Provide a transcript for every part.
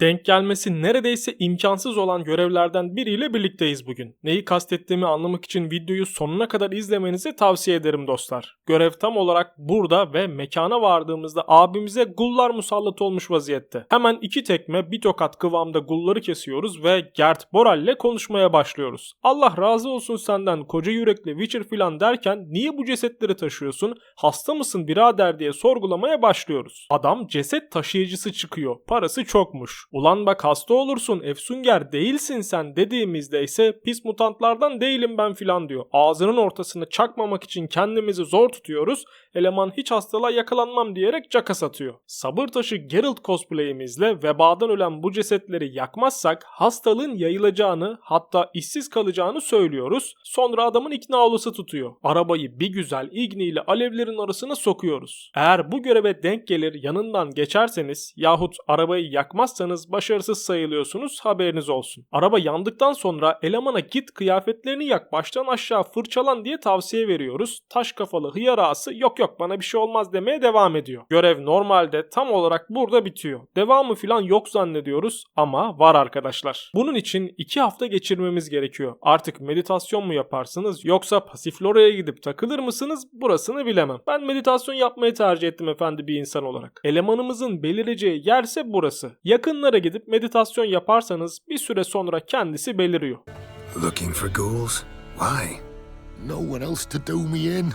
Denk gelmesi neredeyse imkansız olan görevlerden biriyle birlikteyiz bugün. Neyi kastettiğimi anlamak için videoyu sonuna kadar izlemenizi tavsiye ederim dostlar. Görev tam olarak burada ve mekana vardığımızda abimize gullar musallat olmuş vaziyette. Hemen iki tekme bir tokat kıvamda gulları kesiyoruz ve Gert Boral ile konuşmaya başlıyoruz. Allah razı olsun senden koca yürekli Witcher filan derken niye bu cesetleri taşıyorsun? Hasta mısın birader diye sorgulamaya başlıyoruz. Adam ceset taşıyıcısı çıkıyor. Parası çokmuş. Ulan bak hasta olursun Efsunger değilsin sen dediğimizde ise pis mutantlardan değilim ben filan diyor. Ağzının ortasını çakmamak için kendimizi zor tutuyoruz. Eleman hiç hastalığa yakalanmam diyerek caka satıyor. Sabır taşı Geralt cosplay'imizle vebadan ölen bu cesetleri yakmazsak hastalığın yayılacağını hatta işsiz kalacağını söylüyoruz. Sonra adamın ikna olası tutuyor. Arabayı bir güzel igniyle alevlerin arasına sokuyoruz. Eğer bu göreve denk gelir yanından geçerseniz yahut arabayı yakmazsanız başarısız sayılıyorsunuz haberiniz olsun. Araba yandıktan sonra elemana git kıyafetlerini yak baştan aşağı fırçalan diye tavsiye veriyoruz. Taş kafalı hıyar ağası yok yok bana bir şey olmaz demeye devam ediyor. Görev normalde tam olarak burada bitiyor. Devamı filan yok zannediyoruz ama var arkadaşlar. Bunun için 2 hafta geçirmemiz gerekiyor. Artık meditasyon mu yaparsınız yoksa pasifloraya gidip takılır mısınız burasını bilemem. Ben meditasyon yapmayı tercih ettim efendi bir insan olarak. Elemanımızın belireceği yerse burası. Yakınlara gidip meditasyon yaparsanız bir süre sonra kendisi beliriyor. Looking for ghouls? Why? No one else to do me in.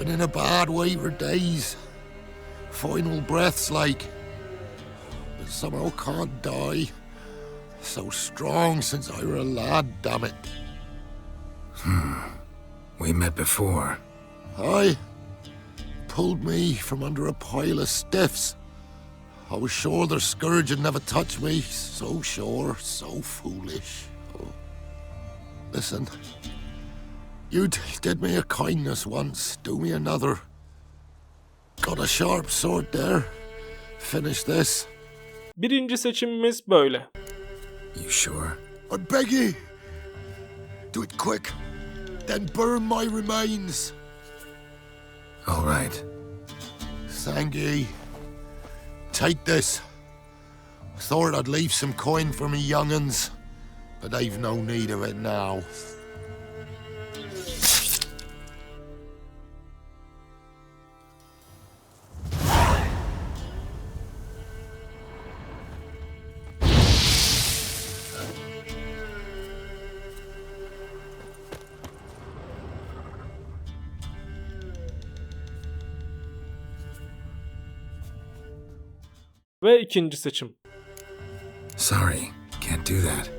Been in a bad way for days. Final breaths like. But somehow can't die. So strong since I were a lad, damn it. We met before. I pulled me from under a pile of stiffs. I was sure their scourge would never touch me. So sure, so foolish. Oh. Listen, you d- did me a kindness once. Do me another. Got a sharp sword there. Finish this. Birinci seçimimiz böyle. You sure? I beg you. Do it quick. Then burn my remains. All right. Thank ye. Take this. Thought I'd leave some coin for me young'uns, but they've no need of it now. Ve ikinci seçim. Sorry, can't do that.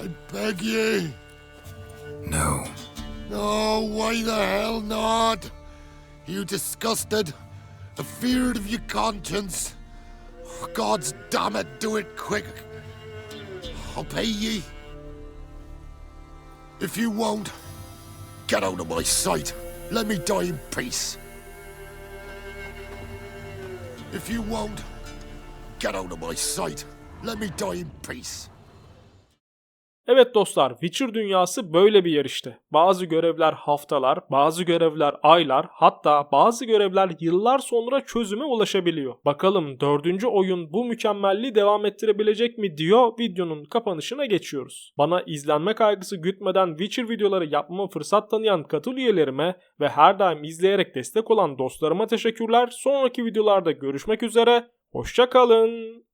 I beg ye. No. No, why the hell not? You disgusted, afeard of your conscience. Oh, God's damn it, do it quick. I'll pay ye. If you won't, get out of my sight. Let me die in peace. If you won't, get out of my sight. Let me die in peace. Evet dostlar, Witcher dünyası böyle bir yer işte. Bazı görevler haftalar, bazı görevler aylar, hatta bazı görevler yıllar sonra çözüme ulaşabiliyor. Bakalım dördüncü oyun bu mükemmelliği devam ettirebilecek mi diyor videonun kapanışına geçiyoruz. Bana izlenme kaygısı gütmeden Witcher videoları yapmama fırsat tanıyan katıl üyelerime ve her daim izleyerek destek olan dostlarıma teşekkürler. Sonraki videolarda görüşmek üzere, hoşçakalın.